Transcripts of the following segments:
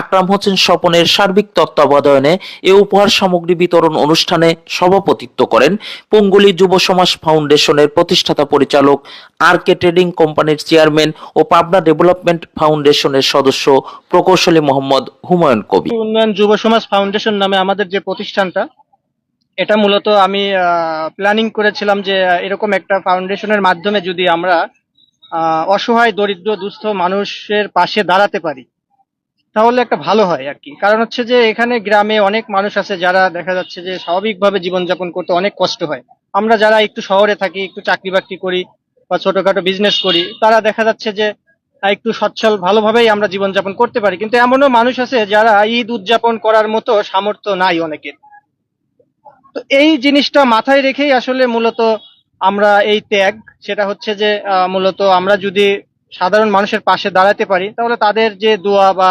আকরাম হোসেন স্বপনের সার্বিক তত্ত্বাবধানে এ উপহার সামগ্রী বিতরণ অনুষ্ঠানে সভাপতিত্ব করেন পঙ্গুলি যুব সমাজ ফাউন্ডেশনের প্রতিষ্ঠাতা পরিচালক R K trading company chairman ও পাবনা ডেভেলপমেন্ট ফাউন্ডেশনের সদস্য প্রকৌশলী মোহাম্মদ হুমায়ুন কবি। উন্নয়ন যুব সমাজ ফাউন্ডেশন নামে আমাদের যে প্রতিষ্ঠানটা, এটা মূলত আমি প্ল্যানিং করেছিলাম যে এরকম একটা ফাউন্ডেশনের মাধ্যমে যদি আমরা অসহায়, দরিদ্র, দুস্থ মানুষের পাশে দাঁড়াতে পারি তাহলে একটা ভালো হয় আর কি। কারণ হচ্ছে যে এখানে গ্রামে অনেক মানুষ আছে যারা দেখা যাচ্ছে যে স্বাভাবিকভাবে জীবনযাপন করতে অনেক কষ্ট হয়। আমরা যারা একটু শহরে থাকি, একটু চাকরি বাকরি করি বা ছোটখাটো বিজনেস করি, তারা দেখা যাচ্ছে যে একটু সচ্ছল ভালোভাবেই আমরা জীবনযাপন করতে পারি। কিন্তু এমনও মানুষ আছে যারা ঈদ উদযাপন করার মতো সামর্থ্য নাই অনেকের। তো এই জিনিসটা মাথায় রেখেই আসলে মূলত আমরা এই ত্যাগ, সেটা হচ্ছে যে মূলত আমরা যদি সাধারণ মানুষের পাশে দাঁড়াতে পারি, তাহলে তাদের যে দোয়া বা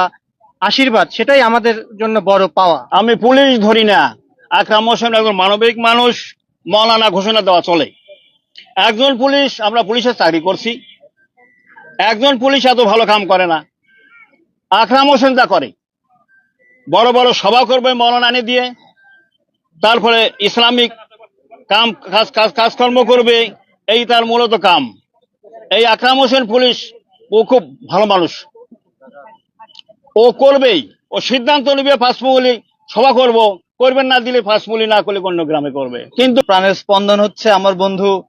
আশীর্বাদ, সেটাই আমাদের জন্য বড় পাওয়া। আমি পুলিশ ধরি না। আকরাম হোসেন একজন মানবিক মানুষ, মৌলানা ঘোষণা দেওয়া চলে। একজন পুলিশ, আমরা পুলিশের চাকরি করছি। একজন পুলিশ এত ভালো কাম করে না। আকরাম হোসেন তা করে। বড় বড় সভা করবে মৌলানানি দিয়ে। তারপরে ইসলামিক কাম, কাজ কাজ, কাজকর্ম করবে। এই তার মূলত কাম। এই আকরাম হোসেন পুলিশ ও খুব ভালো মানুষ। ও করবেই। ও সিদ্ধান্ত নেবে ফাঁসমুলি, সভা করব। করবেন না দিলে ফাঁসমুলি না করলে অন্য গ্রামে করবে। কিন্তু প্রাণের স্পন্দন হচ্ছে আমার বন্ধু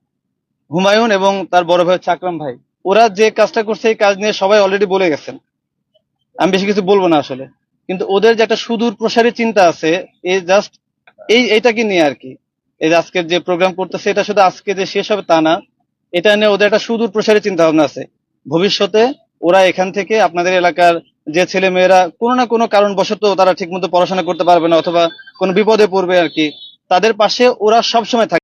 হুমায়ুন এবং তার বড় ভাই হচ্ছে আকরাম ভাই। ওরা যে কাজটা করছে এই কাজ নিয়ে সবাই অলরেডি বলে গেছেন। আমি বেশি কিছু বলব না আসলে। কিন্তু ওদের যে একটা সুদূর প্রসারী চিন্তা আছে এই জাস্ট এই এইটাকে নিয়ে আর কি। এই যে আজকের যে প্রোগ্রাম করতেছে, এটা শুধু আজকে যে শেষ হবে তা না, এটা নিয়ে ওদের একটা সুদূর প্রসারী চিন্তা ভাবনা আছে। ভবিষ্যতে ওরা এখান থেকে আপনাদের এলাকার যে ছেলে মেয়েরা কোনো না কোনো কারণবশত তারা ঠিকমতো পড়াশোনা করতে পারবে না অথবা কোনো বিপদে পড়বে আর কি, তাদের পাশে ওরা সবসময় থাকে